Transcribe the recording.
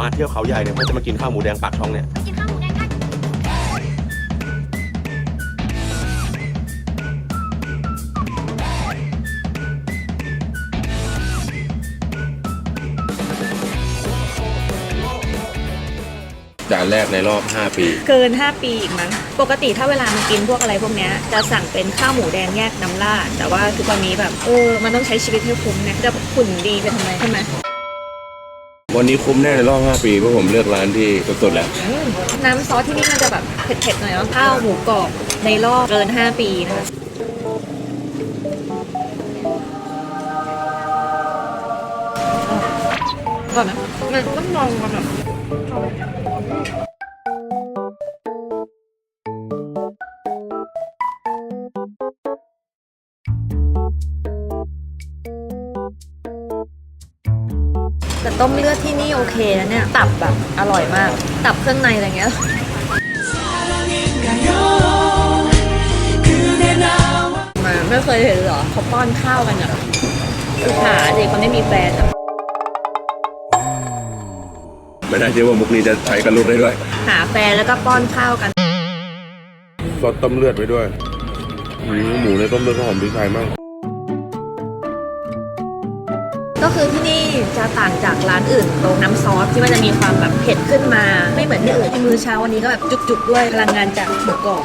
มาเที่ยวเขาใหญ่เนี่ยก็จะมากินข้าวหมูแดงปากช่องเนี่ย กินข้าวหมูแดงกันจานแรกในรอบ 5 ปี เกิน 5 ปีอีกมั้ง ปกติถ้าเวลามากินพวกอะไรพวกเนี้ยจะสั่งเป็นข้าวหมูแดงแยกน้ำราดแต่ว่าทุกวันนี้แบบเออมันต้องใช้ชีวิตให้คุ้มเนี่ยจะขุ่นดีไปทำไมใช่ไหม วันนี้คุ้มแน่ในรอบ 5 ปีเพราะผมเลือกร้านที่สดๆแล้ว น้ำซอสที่นี่มันจะแบบเผ็ดๆหน่อยเนาะข้าวหมูกรอบในรอบเกิน 5 ปีนะคะก่อนนะมันต้องลองกันแบบ แต่ต้มเลือดที่นี่โอเคนะเนี่ย ตับแบบอร่อยมาก ตับเครื่องในอะไรเงี้ยมาไม่เคยเห็นเหรอเขาป้อนข้าวกันอะคือหาเด็กคนไม่มีแฟนอะไม่น่าเชื่อว่ามุกนี้จะใช้กับลูกได้ด้วย หาแฟนแล้วก็ป้อนข้าวกันซดต้มเลือดไปด้วยอืมหมูในต้มเลือดก็หอมพริกไทยมาก คือที่นี่จะต่างจากร้านอื่นตรงน้ำซอสที่มันจะมีความแบบเผ็ดขึ้นมา ไม่เหมือนที่อื่นมื้อเช้าวันนี้ก็แบบจุกๆด้วยพลังงานจากหมูกรอบ